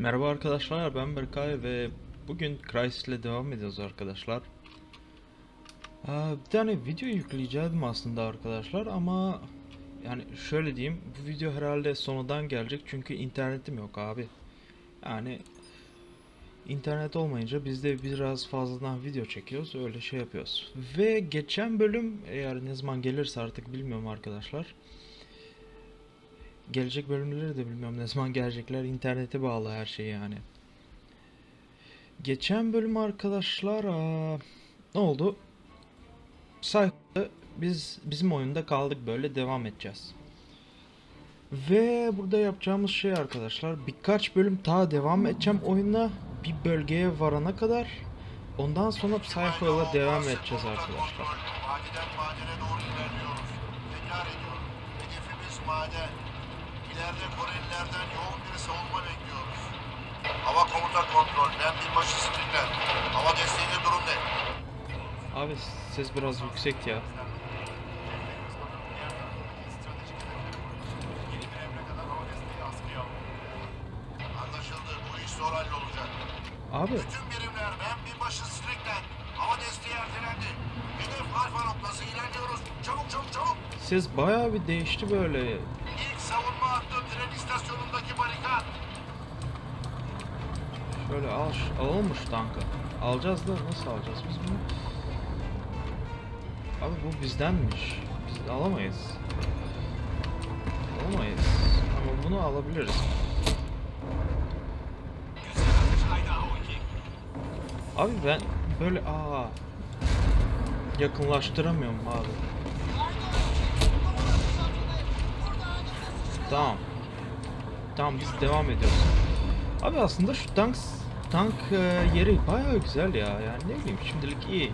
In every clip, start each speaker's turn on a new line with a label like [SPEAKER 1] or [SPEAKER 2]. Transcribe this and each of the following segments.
[SPEAKER 1] Merhaba arkadaşlar ben Berkay ve bugün Crysis ile devam ediyoruz arkadaşlar. Aa, bir tane video yükleyeceğim aslında arkadaşlar ama yani şöyle diyeyim bu video herhalde sonradan gelecek çünkü internetim yok abi. Yani internet olmayınca biz de biraz fazladan video çekiyoruz öyle şey yapıyoruz. Ve geçen bölüm eğer ne zaman gelirse artık bilmiyorum arkadaşlar. Gelecek bölümleri de bilmiyorum ne zaman gelecekler. İnternete bağlı her şey yani. Geçen bölüm arkadaşlar aa, ne oldu? Sayfada biz bizim oyunda kaldık böyle devam edeceğiz. Ve burada yapacağımız şey arkadaşlar birkaç bölüm daha devam edeceğim oyuna bir bölgeye varana kadar. Ondan sonra sayfayla devam edeceğiz arkadaşlar.
[SPEAKER 2] Madeden madene doğru ilerliyoruz. Tekrar ediyorum. Hedefimiz maden. İleride Korelilerden yoğun bir savunma bekliyoruz. Hava komuta kontrol. Ben binbaşı Strickland. Hava desteğinde durum ne?
[SPEAKER 1] Abi ses biraz yüksek ya.
[SPEAKER 2] Anlaşıldı. Bu iş zor hallolacak.
[SPEAKER 1] Abi
[SPEAKER 2] Bütün birimler ben binbaşı Strickland. Hava desteği ertelendi. Hedef Alfa noktası ilerliyoruz. Çabuk çabuk çabuk.
[SPEAKER 1] ses bayağı bir değişti böyle. Al, alalım şu tankı. Alacağız da nasıl alacağız biz bunu? Abi bu bizdenmiş. Biz alamayız. Alamayız. Ama bunu alabiliriz. Abi ben böyle aa yakınlaştıramıyorum abi. Tamam. Tamam biz devam ediyoruz. Abi aslında şu tank tank e, yeri bayağı güzel ya. Yani ne bileyim şimdilik iyi.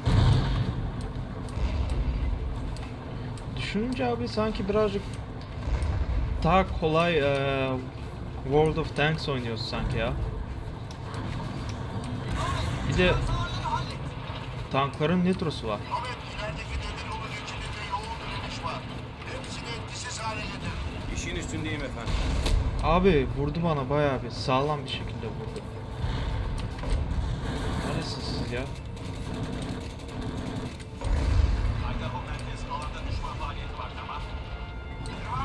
[SPEAKER 1] Düşününce abi sanki birazcık daha kolay e, World of Tanks oynuyoruz sanki ya. Bir de tankların nitrosu var.
[SPEAKER 3] İşin üstündeyim efendim.
[SPEAKER 1] Abi vurdu bana bayağı bir sağlam bir şekilde vurdu. Neresiniz siz ya?
[SPEAKER 2] Idaho merkez alanda düşman faaliyeti var tamam. Devam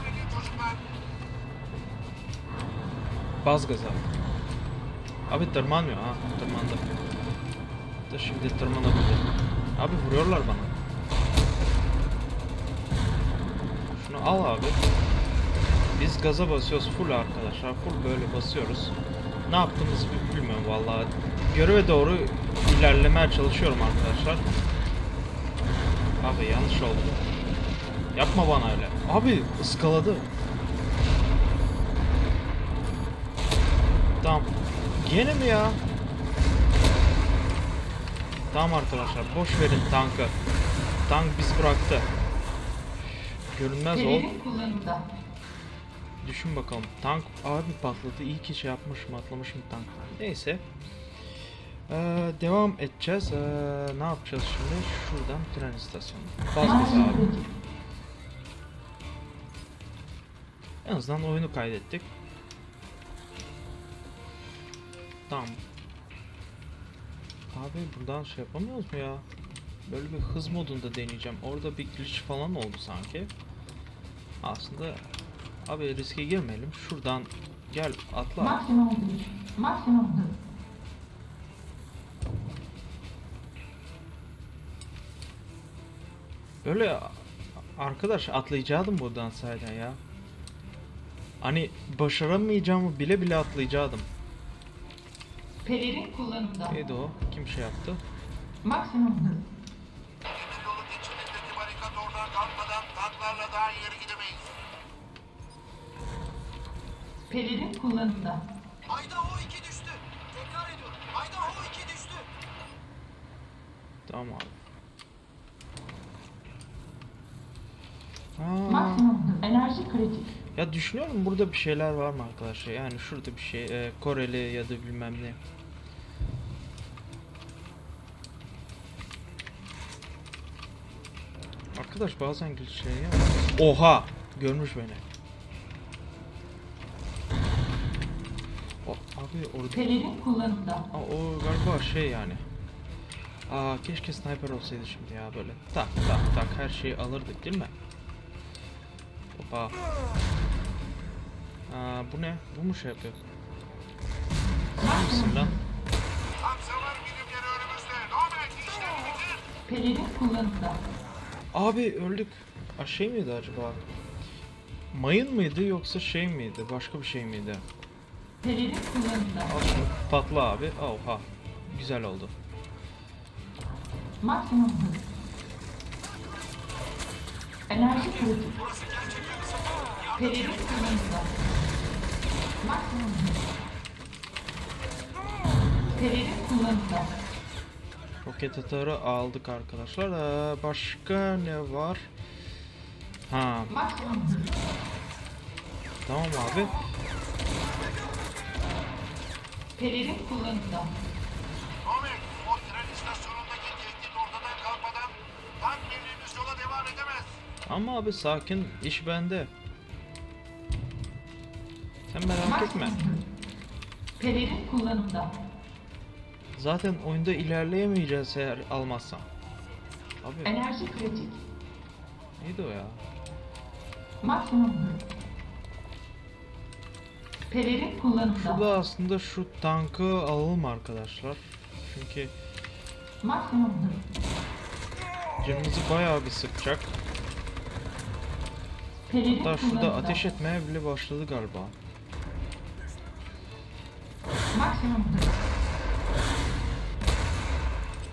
[SPEAKER 2] edin çocuklar.
[SPEAKER 1] Baz gaza. Abi tırmanmıyor ha. Tırmandı. Da şimdi tırmanabilir. Abi vuruyorlar bana. Şunu al abi. Biz gaza basıyoruz full arkadaşlar. Full böyle basıyoruz. Ne yaptığımızı bi- bilmiyorum vallahi. Göreve doğru ilerlemeye çalışıyorum arkadaşlar. Abi yanlış oldu. Yapma bana öyle. Abi ıskaladı. Tamam. Gene mi ya? Tamam arkadaşlar boş verin tankı. Tank bizi bıraktı. Görünmez ol. Düşün bakalım. Tank abi patladı. İyi ki şey yapmışım atlamışım tank. Neyse. Ee, devam edeceğiz. Ee, ne yapacağız şimdi? Şuradan tren istasyonu.
[SPEAKER 4] Marjin
[SPEAKER 1] abi.
[SPEAKER 4] kritik.
[SPEAKER 1] En azından oyunu kaydettik. Tamam. Abi buradan şey yapamıyoruz mu ya? Böyle bir hız modunda deneyeceğim. Orada bir glitch falan oldu sanki. Aslında abi riske girmeyelim. Şuradan gel atla.
[SPEAKER 4] Maksimum. Maksimum hız.
[SPEAKER 1] Böyle arkadaş atlayacaktım buradan sayeden ya. Hani başaramayacağımı bile bile atlayacaktım.
[SPEAKER 4] Pelerin kullanımda.
[SPEAKER 1] Neydi o? Kim şey yaptı?
[SPEAKER 4] Maksimum hız.
[SPEAKER 2] Demir yolu geçidindeki barikat oradan kalkmadan tanklarla daha ileri gidemeyiz.
[SPEAKER 4] Pelerin kullanımda.
[SPEAKER 2] Idaho 2 düştü. Tekrar ediyorum. Idaho 2 düştü.
[SPEAKER 1] Tamam abi. Aa,
[SPEAKER 4] Maksimum hız. Enerji kritik.
[SPEAKER 1] ya düşünüyorum burada bir şeyler var mı arkadaşlar? Yani şurada bir şey e, Koreli ya da bilmem ne. Arkadaş bazen şey ya. Oha! Görmüş beni. O, abi orada
[SPEAKER 4] Pelerin kullanımda.
[SPEAKER 1] Aa, o galiba şey yani. Aa keşke sniper olsaydı şimdi ya böyle. Tak tak tak her şeyi alırdık değil mi? Hoppa. Aa bu ne? Bu mu şey yapıyor?
[SPEAKER 2] Bitir.
[SPEAKER 4] Pelerin kullanımda.
[SPEAKER 1] Abi öldük. Aa, şey miydi acaba? Mayın mıydı yoksa şey miydi? Başka bir şey miydi?
[SPEAKER 4] Pelerin kullanımda.
[SPEAKER 1] Patla abi. Oha. Güzel oldu.
[SPEAKER 4] Maksimum hız. Enerji kritik. Pelerin kullanımda. Maksimum. Pelerin kullanımda.
[SPEAKER 1] Roket atarı aldık arkadaşlar. Ee, başka ne var? Ha
[SPEAKER 4] Maksimum
[SPEAKER 1] tamam abi.
[SPEAKER 4] Pelerin kullanımda.
[SPEAKER 2] Nomek o tren istasyonundaki tehdit ortadan kalkmadan tank birliğimiz yola devam edemez.
[SPEAKER 1] Ama abi sakin iş bende. Sen merak etme.
[SPEAKER 4] Pelerin kullanımda.
[SPEAKER 1] Zaten oyunda ilerleyemeyeceğiz eğer almazsam. Abi
[SPEAKER 4] Enerji kritik.
[SPEAKER 1] neydi o ya?
[SPEAKER 4] Maksimum. Pelerin kullanımda.
[SPEAKER 1] Şurada aslında şu tankı alalım arkadaşlar. Çünkü
[SPEAKER 4] Maksimum
[SPEAKER 1] canımızı bayağı bir sıkacak.
[SPEAKER 4] Pelerin
[SPEAKER 1] Hatta şurada
[SPEAKER 4] kullanımda.
[SPEAKER 1] ateş etmeye bile başladı galiba.
[SPEAKER 4] Maksimum hız.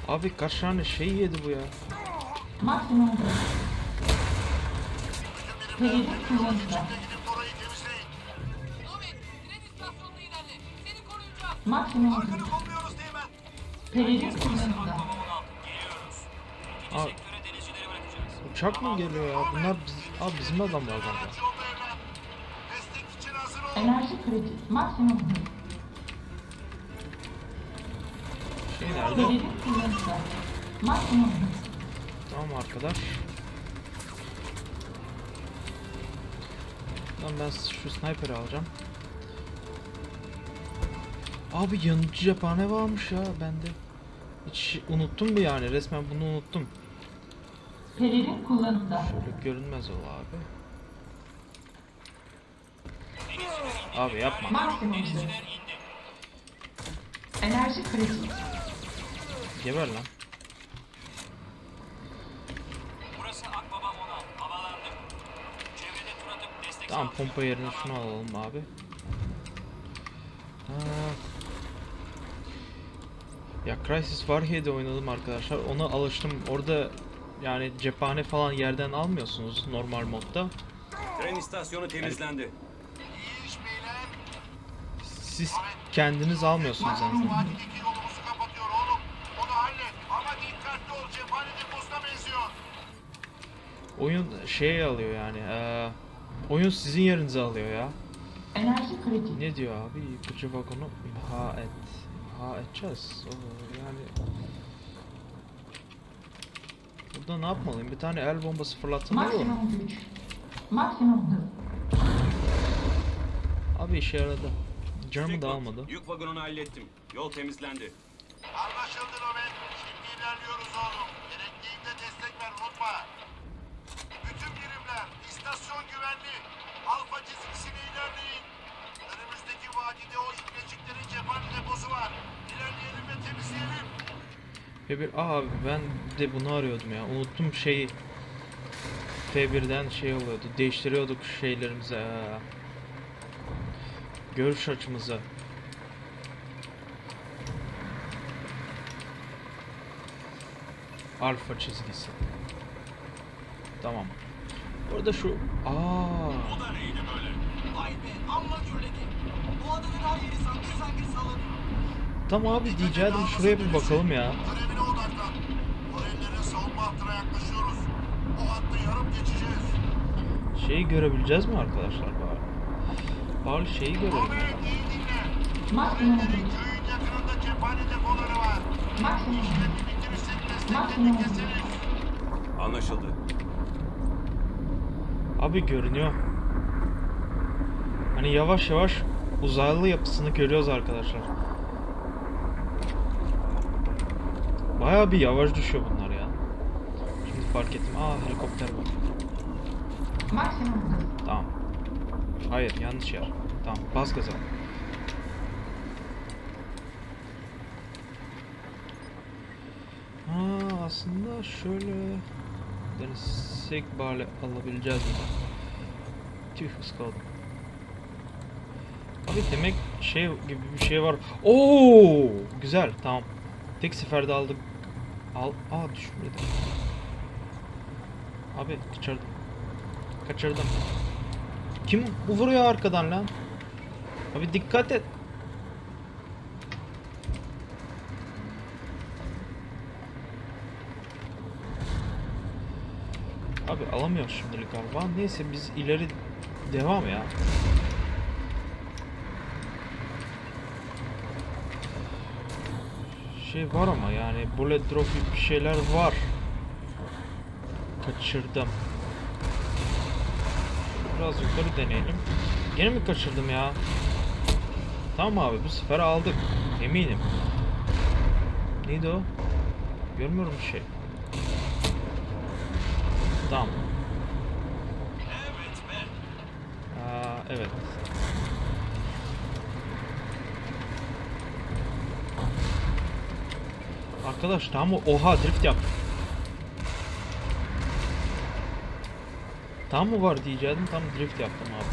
[SPEAKER 1] Abi kaç tane şey yedi bu ya?
[SPEAKER 4] Maksimum hız. Pelerin kullanımda.
[SPEAKER 2] Gidip orayı temizleyin.
[SPEAKER 3] Nomet, tren istasyonuna ilerle. Seni koruyacağım.
[SPEAKER 4] Maksimum hız.
[SPEAKER 2] Arkanı kolluyoruz Teğmen.
[SPEAKER 4] Pelerin kullanımda.
[SPEAKER 1] Aa, uçak mı geliyor ya? Bunlar biz, abi bizim adamlar galiba.
[SPEAKER 2] Araç yolda
[SPEAKER 1] nerede? Tamam arkadaş. Lan ben şu sniper'ı alacağım. Abi yanıcı cephane varmış ya bende. Hiç unuttum bir yani resmen bunu unuttum.
[SPEAKER 4] Pelerin kullanımda.
[SPEAKER 1] Şöyle görünmez ol abi. Abi yapma.
[SPEAKER 4] Maksimum. Enerji kritik.
[SPEAKER 1] Geber lan.
[SPEAKER 5] Burası Akbaba Mona. Havalandı. Çevrede tur atıp destek
[SPEAKER 1] Tamam pompa yerine şunu alalım abi. Ha. Ya Crysis Warhead'i oynadım arkadaşlar. Ona alıştım. Orada yani cephane falan yerden almıyorsunuz normal modda.
[SPEAKER 5] Tren istasyonu temizlendi.
[SPEAKER 2] İyi iş beyler.
[SPEAKER 1] Siz kendiniz almıyorsunuz yani.
[SPEAKER 2] Maksimum
[SPEAKER 1] Oyun şey alıyor yani. eee, oyun sizin yerinize alıyor ya.
[SPEAKER 4] Enerji kritik.
[SPEAKER 1] Ne diyor abi? Yıkıcı vagonu imha et. İmha edeceğiz. Oo, yani... Burada ne yapmalıyım? Bir tane el bombası fırlatsam olur mu?
[SPEAKER 4] Maksimum güç. Maksimum hız.
[SPEAKER 1] Abi işe yaradı. Canımı da almadı.
[SPEAKER 5] Yük vagonunu hallettim. Yol temizlendi.
[SPEAKER 2] Anlaşıldı Nomet. Şimdi ilerliyoruz oğlum. Gerektiğinde destek ver unutma. Bütün birimler istasyon güvenli. Alfa çizgisine ilerleyin. Önümüzdeki vadide o ibleciklerin cephane deposu var. İlerleyelim ve temizleyelim.
[SPEAKER 1] F1 Aa, abi ben de bunu arıyordum ya. Unuttum şeyi. F1'den şey oluyordu. Değiştiriyorduk şeylerimizi. Aa. Görüş açımızı. Alfa çizgisi. Tamam. Orada şu aa
[SPEAKER 5] O da neydi böyle? Vay be amma gürledi. Bu adanın her yeri sanki sanki sallanıyor.
[SPEAKER 1] Tamam abi diyecektim şuraya bir bakalım ya.
[SPEAKER 2] Görevine odaklan. Korelilerin savunma hattına yaklaşıyoruz. O hattı yarım geçeceğiz.
[SPEAKER 1] Şeyi görebileceğiz mi arkadaşlar bari? Bari şeyi görelim. Ya.
[SPEAKER 2] iyi dinle. Korelilerin köyün yakınında cephane depoları var.
[SPEAKER 4] Maksimum
[SPEAKER 2] desteklerini
[SPEAKER 4] hız.
[SPEAKER 2] keseriz.
[SPEAKER 5] Anlaşıldı.
[SPEAKER 1] Abi görünüyor. Hani yavaş yavaş uzaylı yapısını görüyoruz arkadaşlar. Bayağı bir yavaş düşüyor bunlar ya. Şimdi fark ettim. Aa helikopter var.
[SPEAKER 4] Maksimum.
[SPEAKER 1] Tamam. Hayır yanlış yer. Tamam bas gaza. Aslında şöyle denesek bari alabileceğiz mi? Tüh ıskaladım. Abi demek şey gibi bir şey var. Oo güzel tamam. Tek seferde aldık. Al aa düşmedi. Abi kaçırdım. Kaçırdım. Kim bu vuruyor arkadan lan? Abi dikkat et. Abi alamıyoruz şimdilik galiba. Neyse biz ileri devam ya. Şey var ama yani bullet drop gibi bir şeyler var. Kaçırdım. Biraz yukarı deneyelim. Gene mi kaçırdım ya? Tamam abi bu sefer aldık. Eminim. Neydi o? Görmüyorum bir şey. Tamam. Aa, evet. Arkadaş tam mı? Oha drift yaptım. Tam mı var diyecektim tam drift yaptım abi.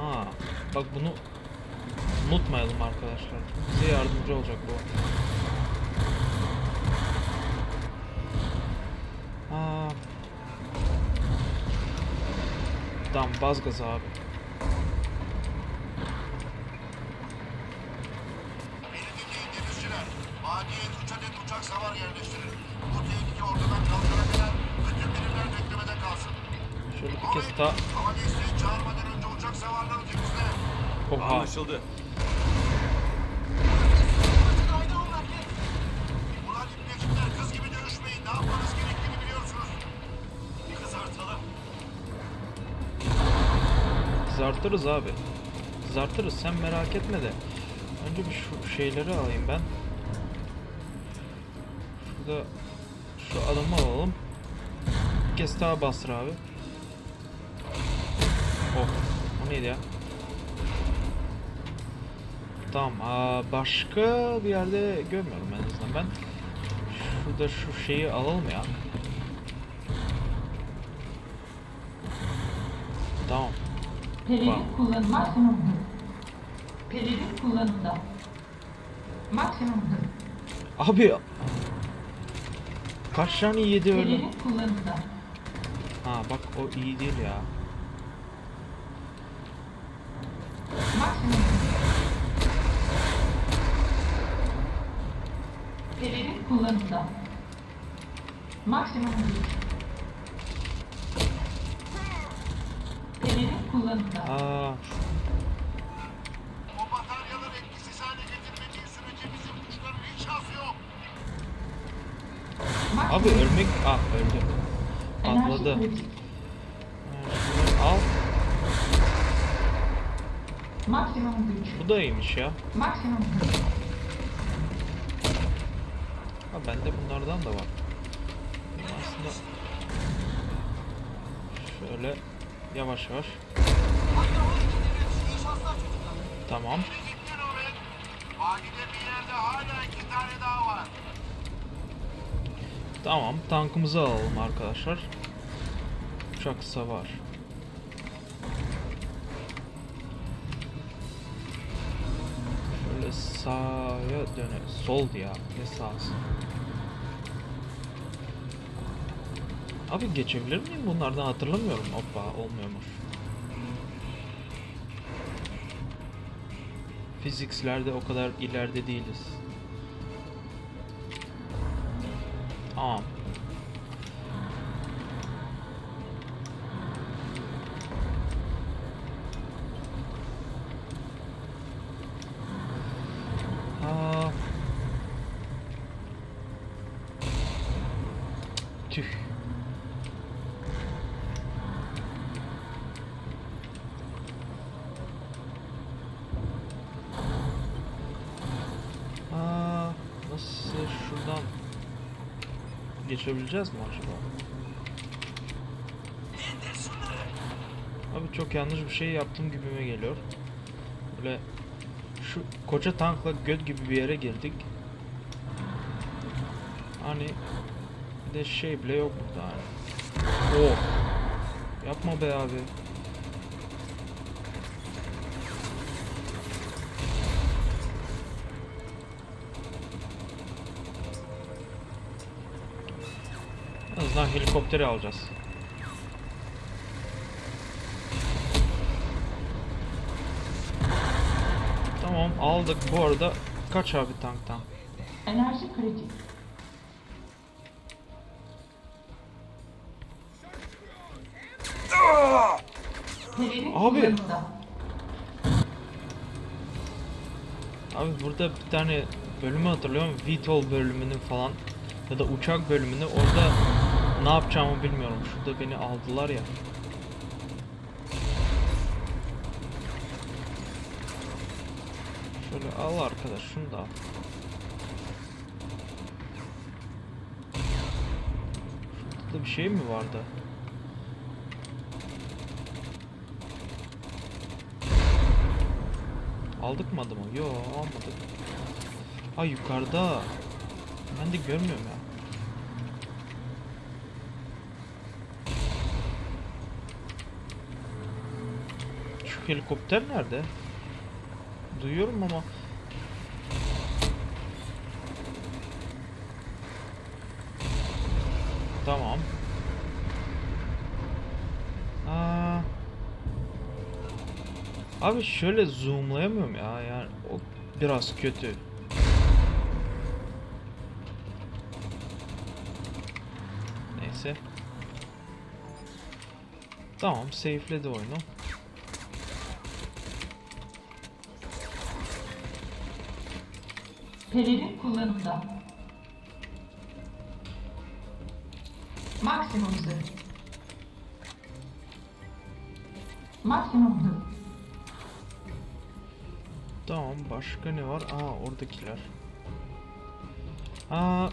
[SPEAKER 1] Ha, bak bunu unutmayalım arkadaşlar. Bize yardımcı olacak bu. Aa. Tamam baz gaz abi.
[SPEAKER 2] Beni dinleyin denizciler. Vadiye üç adet uçak savar yerleştirin. Bu tehlike ortadan kalkana kadar bütün birimler beklemede kalsın.
[SPEAKER 1] Şöyle bir kez daha.
[SPEAKER 2] Hava desteği çağırmadan önce uçak savarları temizle.
[SPEAKER 1] Oha.
[SPEAKER 5] Anlaşıldı.
[SPEAKER 1] Kızartırız abi. Kızartırız sen merak etme de. Önce bir şu şeyleri alayım ben. Şurada şu adamı alalım. Bir kez daha bastır abi. Oh. O neydi ya? Tamam. Aa, başka bir yerde görmüyorum en azından ben. Şurada şu şeyi alalım ya. Tamam.
[SPEAKER 4] Pelerin
[SPEAKER 1] Bak.
[SPEAKER 4] kullanım maksimum hız. Pelerin kullanımda. Maksimum hız.
[SPEAKER 1] Abi kaç tane yedi öyle?
[SPEAKER 4] Pelerin kullanımda.
[SPEAKER 1] Ha bak o iyi değil ya.
[SPEAKER 4] Maksimum hız. Pelerin kullanımda. Maksimum hız. Kullanımda.
[SPEAKER 1] Aa
[SPEAKER 2] O bataryaları etkisiz hale getirmediği sürece bizim kuşların hiç şansı yok.
[SPEAKER 1] abi
[SPEAKER 4] Maksimum
[SPEAKER 1] ölmek ah öldü.
[SPEAKER 4] enerji
[SPEAKER 1] Atladı.
[SPEAKER 4] kritik.
[SPEAKER 1] Al.
[SPEAKER 4] Maksimum güç.
[SPEAKER 1] Bu da iyiymiş ya.
[SPEAKER 4] Maksimum hız.
[SPEAKER 1] Ha bende bunlardan da var. Aslında şöyle yavaş yavaş.
[SPEAKER 5] Haydi hava ekibi. İyi şanslar çocuklar.
[SPEAKER 1] Tamam.
[SPEAKER 2] Biri gitti Nobel. Vadide bir yerde hala iki tane daha var.
[SPEAKER 1] Tamam. Tankımızı alalım arkadaşlar. Uçak savar. Şöyle sağa döne. Soldu ya. Ne sağsı? Abi geçebilir miyim bunlardan hatırlamıyorum. Hoppa olmuyormuş. Fizikslerde o kadar ileride değiliz. Tamam. Aa. Tüh. Geçebileceğiz mi acaba? Abi çok yanlış bir şey yaptım gibime geliyor. Böyle şu koca tankla göt gibi bir yere girdik. Hani bir de şey bile yok burada hani. Oh. Yapma be abi. En azından helikopteri alacağız. Tamam aldık bu arada kaç abi tanktan?
[SPEAKER 4] Enerji kritik.
[SPEAKER 1] Abi. Abi burada bir tane bölümü hatırlıyorum VTOL bölümünü falan ya da uçak bölümünü orada ne yapacağımı bilmiyorum. Şurada beni aldılar ya. Şöyle al arkadaş şunu da al. Şurada da bir şey mi vardı? Aldık mı adamı? Yo almadık. Ay yukarıda. Ben de görmüyorum ya. Şu helikopter nerede? Duyuyorum ama Tamam. Aa. Abi şöyle zoomlayamıyorum ya yani o biraz kötü. Neyse. Tamam safe'ledi oyunu.
[SPEAKER 4] Pelerin kullanımda. Maksimum hız. Maksimum hız.
[SPEAKER 1] Tamam başka ne var? Aa oradakiler. Aa.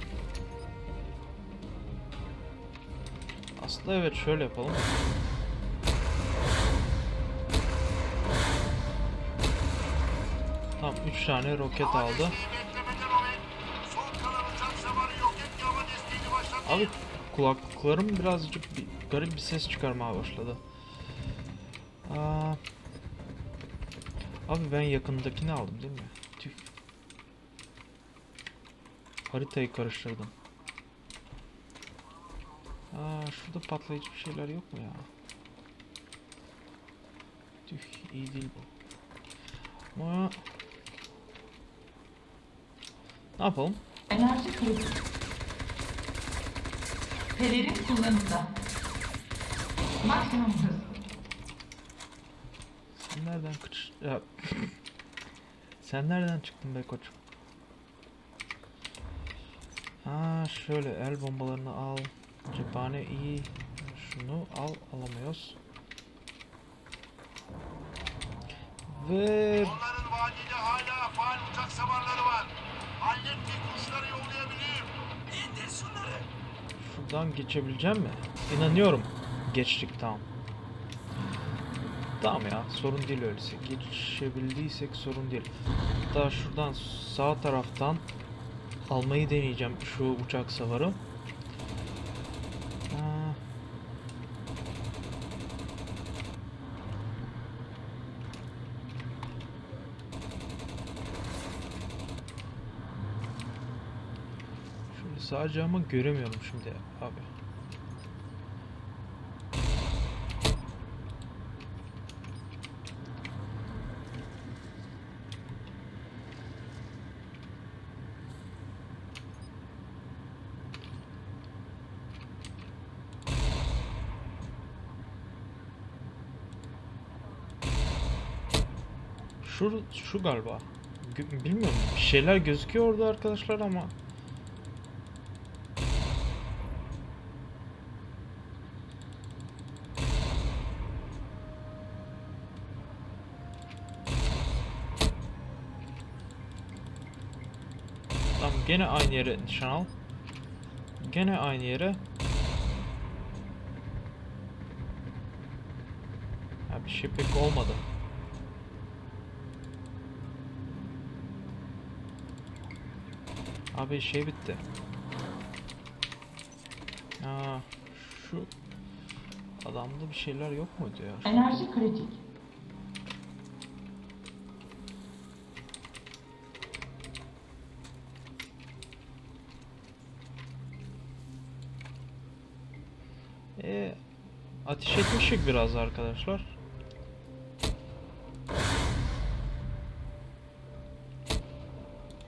[SPEAKER 1] Aslında evet şöyle yapalım. Tamam 3 tane roket aldı. Abi kulaklıklarım birazcık bir, garip bir ses çıkarmaya başladı. Aa. Abi ben yakındakini aldım değil mi? Tüh. Haritayı karıştırdım. Aa şurada patlayıcı bir şeyler yok mu ya? Tüh iyi değil bu. Ama ne yapalım?
[SPEAKER 4] Enerji kritik. Pelerin kullanımda. Maksimum hız.
[SPEAKER 1] Sen nereden kıç... Ya... Sen nereden çıktın be koçum? Ha şöyle el bombalarını al. Cephane iyi. Şunu al alamıyoruz. Ve
[SPEAKER 2] Onların vadide hala faal uçak savarları var. Hallettik
[SPEAKER 1] şuradan geçebileceğim mi? İnanıyorum. Geçtik tamam. Tamam ya sorun değil öyleyse. Geçebildiysek sorun değil. Hatta şuradan sağ taraftan almayı deneyeceğim şu uçak savarı. Aa. Ama göremiyorum şimdi abi. Şu, şu galiba. Bilmiyorum. Bir şeyler gözüküyor orada arkadaşlar ama. Tamam gene aynı yere nişan al. Gene aynı yere. Ha bir şey pek olmadı. Abi şey bitti. Aa, şu adamda bir şeyler yok muydu ya?
[SPEAKER 4] Enerji kritik.
[SPEAKER 1] E, ateş etmişik biraz arkadaşlar.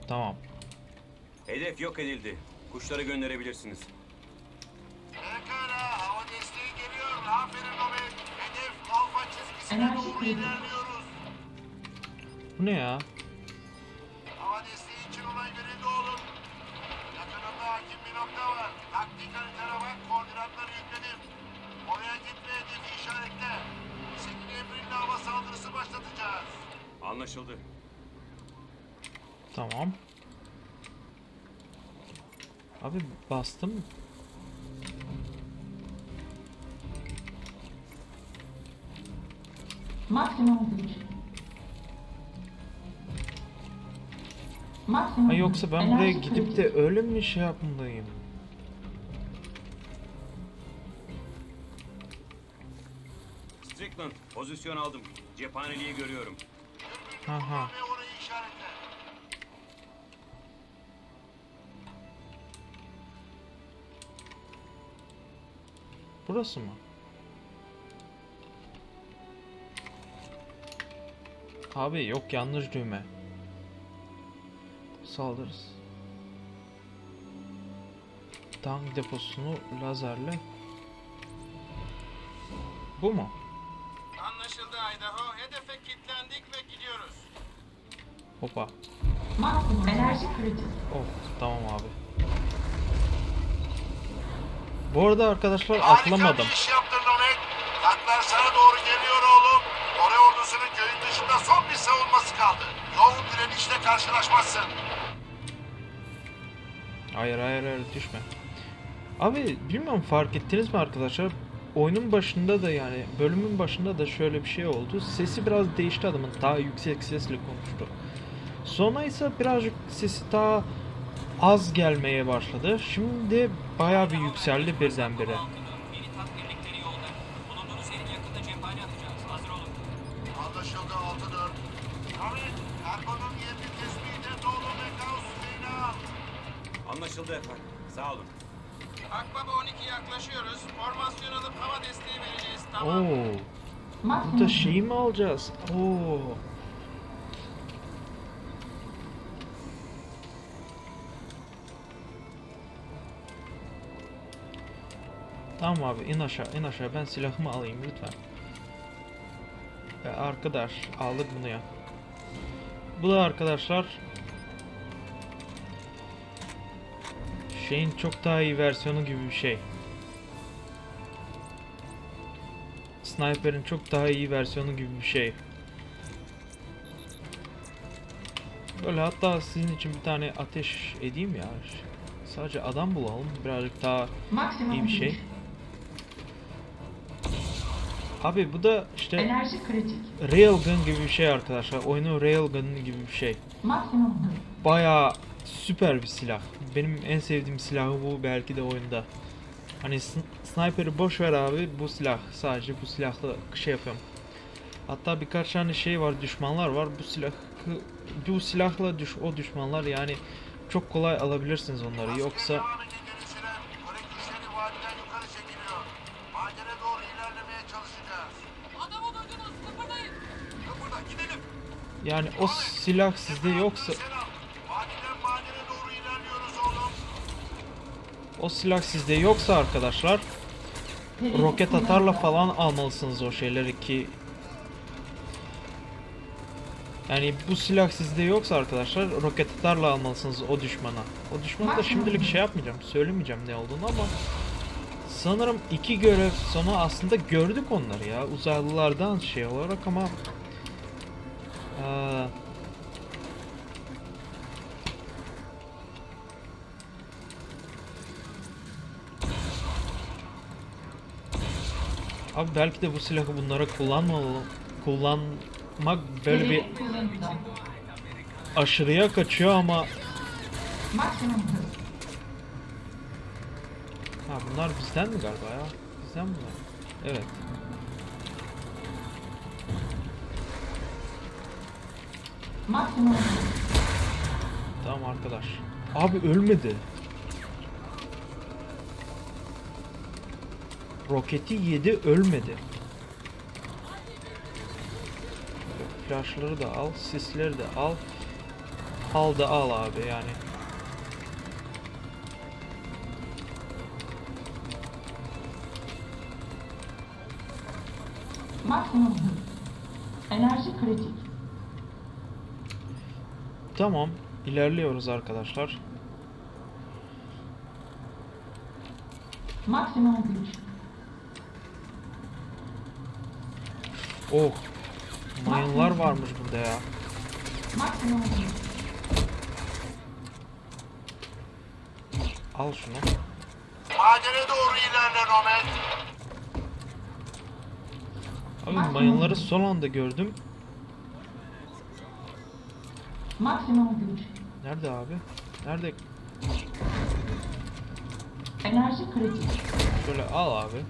[SPEAKER 1] Tamam.
[SPEAKER 6] Hedef yok edildi. Kuşları gönderebilirsiniz.
[SPEAKER 2] Pekala, hava desteği geliyor. Aferin Nobel. Hedef alfa çizgisine doğru ilerliyoruz.
[SPEAKER 1] Bu ne ya?
[SPEAKER 6] Anlaşıldı.
[SPEAKER 1] Tamam. Abi bastım.
[SPEAKER 4] Maksimum güç. Maksimum
[SPEAKER 1] Ha yoksa ben buraya gidip de öyle mi şey yapmalıyım?
[SPEAKER 6] Strickland, pozisyon aldım. Cephaneliği görüyorum.
[SPEAKER 1] Aha. Burası mı? Abi yok yanlış düğme. Saldırız. Tank deposunu lazerle. Bu mu? Hopa.
[SPEAKER 4] Maksimum enerji kritik.
[SPEAKER 1] Oh tamam abi. Bu arada arkadaşlar
[SPEAKER 2] Harika
[SPEAKER 1] atlamadım.
[SPEAKER 2] bir iş yaptın Nobel. Tanklar sana doğru geliyor oğlum. Kore ordusunun köyün dışında son bir savunması kaldı. Yoğun direnişle karşılaşmazsın.
[SPEAKER 1] Hayır hayır hayır düşme. Abi bilmiyorum fark ettiniz mi arkadaşlar? Oyunun başında da yani bölümün başında da şöyle bir şey oldu. Sesi biraz değişti adamın. Daha yüksek sesle konuştu. Sonra ise birazcık sesi daha az gelmeye başladı. Şimdi bayağı bir yükseldi birdenbire.
[SPEAKER 5] Yeni tank birlikleri yolda. Bulunduğunuz yerin yakında cephane atacağız. Hazır olun.
[SPEAKER 2] Anlaşıldı 6-4. Ahmet, Erko'nun yerini tespit et oğlum ve kaos tüfeğini al.
[SPEAKER 6] Anlaşıldı efendim. Sağ olun.
[SPEAKER 5] Akbaba 12 yaklaşıyoruz. Formasyon alıp hava desteği vereceğiz. Tamam.
[SPEAKER 1] Oo, burada
[SPEAKER 4] güç.
[SPEAKER 1] şeyi mi alacağız? Oo. Tamam abi in aşağı in aşağı ben silahımı alayım lütfen. Ya arkadaş aldık bunu ya. Bu da arkadaşlar şeyin çok daha iyi versiyonu gibi bir şey. Sniper'in çok daha iyi versiyonu gibi bir şey. Böyle hatta sizin için bir tane ateş edeyim ya. Sadece adam bulalım birazcık daha iyi bir şey. Abi bu da işte
[SPEAKER 4] Enerji kritik.
[SPEAKER 1] Railgun gibi bir şey arkadaşlar. Oyunun Railgun gibi bir şey.
[SPEAKER 4] Maksimum.
[SPEAKER 1] Bayağı süper bir silah. Benim en sevdiğim silahı bu belki de oyunda. Hani sn- sniper'ı boş ver abi bu silah. Sadece bu silahla şey yapıyorum. Hatta birkaç tane şey var düşmanlar var. Bu silahı bu silahla düş o düşmanlar yani çok kolay alabilirsiniz onları. Yoksa
[SPEAKER 2] Askeri geliştiren Kore güçleri vadiden yukarı çekiliyor. Madene doğru ilerlemeye çalışacağız.
[SPEAKER 3] Adamı duydunuz. Kıpırdayın.
[SPEAKER 2] Burada gidelim.
[SPEAKER 1] Yani o silah sizde yoksa o silah sizde yoksa arkadaşlar roket atarla falan almalısınız o şeyleri ki yani bu silah sizde yoksa arkadaşlar roket atarla almalısınız o düşmana. O düşmanı da şimdilik şey yapmayacağım, söylemeyeceğim ne olduğunu ama sanırım iki görev sonra aslında gördük onları ya uzaylılardan şey olarak ama Ha. Abi belki de bu silahı bunlara kullanmalı kullanmak böyle bir aşırıya kaçıyor ama Ha bunlar bizden mi galiba ya? Bizden mi? Evet.
[SPEAKER 4] Maksimum.
[SPEAKER 1] Tamam arkadaş. Abi ölmedi. Roketi yedi ölmedi. Flashları da al, sisleri de al. Al da al abi yani.
[SPEAKER 4] Maksimum. Enerji kritik.
[SPEAKER 1] Tamam, ilerliyoruz arkadaşlar.
[SPEAKER 4] Maksimum güç.
[SPEAKER 1] Oh. Mayınlar varmış burada ya.
[SPEAKER 4] Maksimum hız.
[SPEAKER 1] Al şunu.
[SPEAKER 2] Madene doğru ilerle Nomad.
[SPEAKER 1] Abi mayınları son anda gördüm.
[SPEAKER 4] Maksimum güç.
[SPEAKER 1] Nerede abi? Nerede?
[SPEAKER 4] Enerji kritik.
[SPEAKER 1] Şöyle al abi.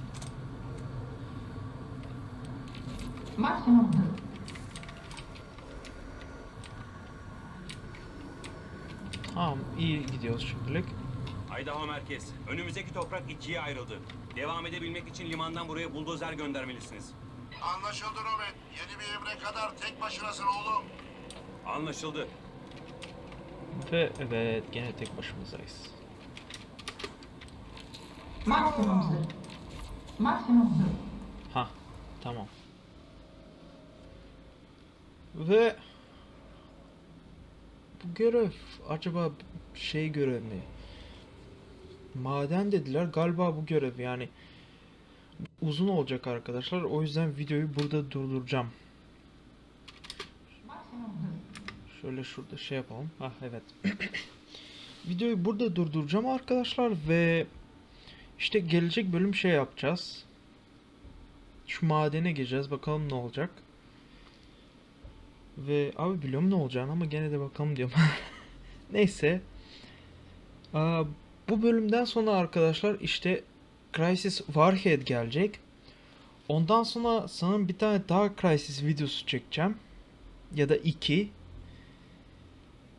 [SPEAKER 4] Maksimum hız.
[SPEAKER 1] Tamam, iyi gidiyoruz şimdilik.
[SPEAKER 6] Idaho merkez. Önümüzdeki toprak ikiye ayrıldı. Devam edebilmek için limandan buraya buldozer göndermelisiniz.
[SPEAKER 2] Anlaşıldı Nomad. Yeni bir emre kadar tek başınasın oğlum.
[SPEAKER 6] Anlaşıldı.
[SPEAKER 1] Ve evet, gene tek başımızdayız.
[SPEAKER 4] Maksimum hız. Maksimum.
[SPEAKER 1] Ha, tamam. Ve bu görev acaba şey görev mi? Maden dediler galiba bu görev yani uzun olacak arkadaşlar. O yüzden videoyu burada durduracağım.
[SPEAKER 4] Maksimum hız.
[SPEAKER 1] Şöyle şurada şey yapalım. Ha evet. Videoyu burada durduracağım arkadaşlar ve işte gelecek bölüm şey yapacağız. Şu madene gireceğiz. Bakalım ne olacak. Ve abi biliyorum ne olacağını ama gene de bakalım diyorum. Neyse. Aa, bu bölümden sonra arkadaşlar işte Crysis Warhead gelecek. Ondan sonra sanırım bir tane daha Crysis videosu çekeceğim. Ya da iki.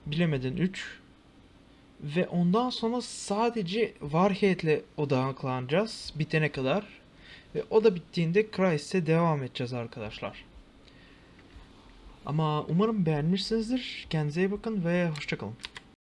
[SPEAKER 1] Bilemedin 3. Ve ondan sonra sadece Warhead'le odaklanacağız bitene kadar. Ve o da bittiğinde Crysis'e devam edeceğiz arkadaşlar. Ama umarım beğenmişsinizdir. Kendinize iyi bakın ve hoşçakalın.